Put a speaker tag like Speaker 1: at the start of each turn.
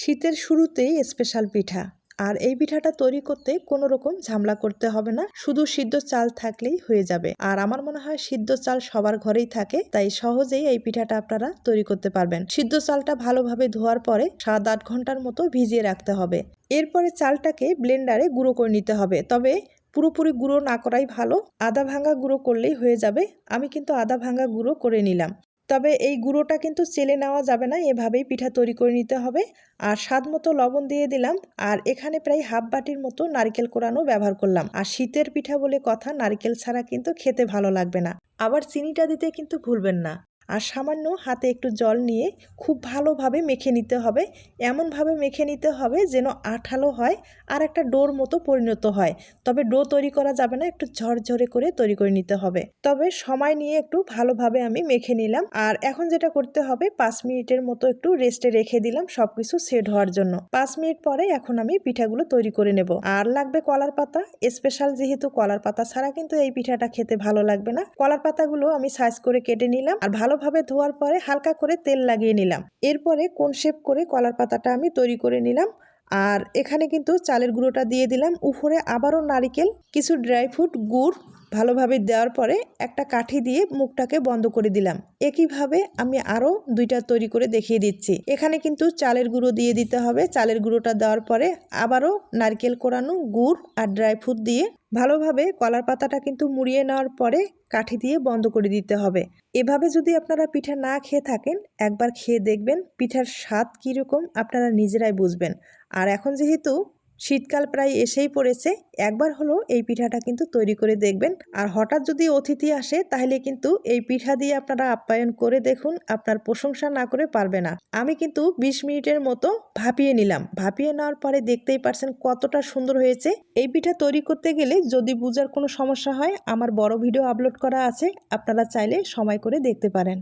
Speaker 1: শীতের শুরুতেই স্পেশাল পিঠা। আর এই পিঠাটা তৈরি করতে কোনো রকম ঝামেলা করতে হবে না, শুধু সিদ্ধ চাল থাকলেই হয়ে যাবে। আর আমার মনে হয় সিদ্ধ চাল সবার ঘরেই থাকে, তাই সহজেই এই পিঠাটা আপনারা তৈরি করতে পারবেন। সিদ্ধ চালটা ভালোভাবে ধোয়ার পরে সাত আট ঘণ্টার মতো ভিজিয়ে রাখতে হবে। এরপরে চালটাকে ব্লেন্ডারে গুঁড়ো করে নিতে হবে। তবে পুরোপুরি গুঁড়ো না করাই ভালো, আদা ভাঙা গুঁড়ো করলেই হয়ে যাবে। আমি কিন্তু আদা ভাঙা গুঁড়ো করে নিলাম। তবে এই গুঁড়োটা কিন্তু চেলে নেওয়া যাবে না, এভাবেই পিঠা তৈরি করে নিতে হবে। আর স্বাদ মতো লবণ দিয়ে দিলাম, আর এখানে প্রায় হাফ বাটির মতো নারকেল কোরানো ব্যবহার করলাম। আর শীতের পিঠা বলে কথা, নারকেল ছাড়া কিন্তু খেতে ভালো লাগবে না। আবার চিনিটা দিতে কিন্তু ভুলবেন না। আর সামান্য হাতে একটু জল নিয়ে খুব ভালোভাবে মেখে নিতে হবে। এমনভাবে মেখে নিতে হবে যেন আঠালো হয় আর একটা ডোর মতো পরিণত হয়। তবে ডো তৈরি করা যাবে না, একটু ঝরঝরে করে তৈরি করে নিতে হবে। তবে সময় নিয়ে একটু ভালোভাবে আমি মেখে নিলাম। আর এখন যেটা করতে হবে, পাঁচ মিনিটের মতো একটু রেস্টে রেখে দিলাম সবকিছু সেট হওয়ার জন্য। পাঁচ মিনিট পরে এখন আমি পিঠাগুলো তৈরি করে নেব। আর লাগবে কলার পাতা। স্পেশাল যেহেতু কলার পাতা ছাড়া কিন্তু এই পিঠাটা খেতে ভালো লাগবে না। কলার পাতাগুলো আমি সাইজ করে কেটে নিলাম। আর ভালোভাবে ধোয়ার পরে হালকা করে তেল লাগিয়ে নিলাম। এরপরে কোন শেপ করে কলার পাতাটা আমি তৈরি করে নিলাম। আর এখানে কিন্তু চালের গুঁড়োটা দিয়ে দিলাম। উপরে আবারও নারিকেল, কিছু ড্রাই ফ্রুট, গুড় ভালোভাবে দেওয়ার পরে একটা কাঠি দিয়ে মুখটাকে বন্ধ করে দিলাম। একইভাবে আমি আরও দুইটা তৈরি করে দেখিয়ে দিচ্ছি। এখানে কিন্তু চালের গুঁড়ো দিয়ে দিতে হবে। চালের গুঁড়োটা দেওয়ার পরে আবারও নারকেল কোরানো গুড় আর ড্রাই ফ্রুট দিয়ে ভালোভাবে কলার পাতাটা কিন্তু মুড়িয়ে নেওয়ার পরে কাঠি দিয়ে বন্ধ করে দিতে হবে। এভাবে যদি আপনারা পিঠা না খেয়ে থাকেন, একবার খেয়ে দেখবেন পিঠার স্বাদ কীরকম আপনারা নিজেরাই বুঝবেন। আর এখন যেহেতু শীতকাল প্রায় এসেই পড়েছে। একবার হলো এই পিঠাটা কিন্তু তৈরি করে দেখবেন। আর হঠাৎ যদি অতিথি আসে, তাহলে কিন্তু এই পিঠা দিয়ে আপনারা আপ্যায়ন করে দেখুন, আপনার প্রশংসা না করে পারবে না। আমি কিন্তু ২০ মিনিটের মতো ভাপিয়ে নিলাম। ভাপিয়ে নেওয়ার পরে দেখতেই পারছেন কতটা সুন্দর হয়েছে। এই পিঠা তৈরি করতে গেলে যদি বুঝার কোনো সমস্যা হয়, আমার বড় ভিডিও আপলোড করা আছে। আপনারা চাইলে সময় করে দেখতে পারেন।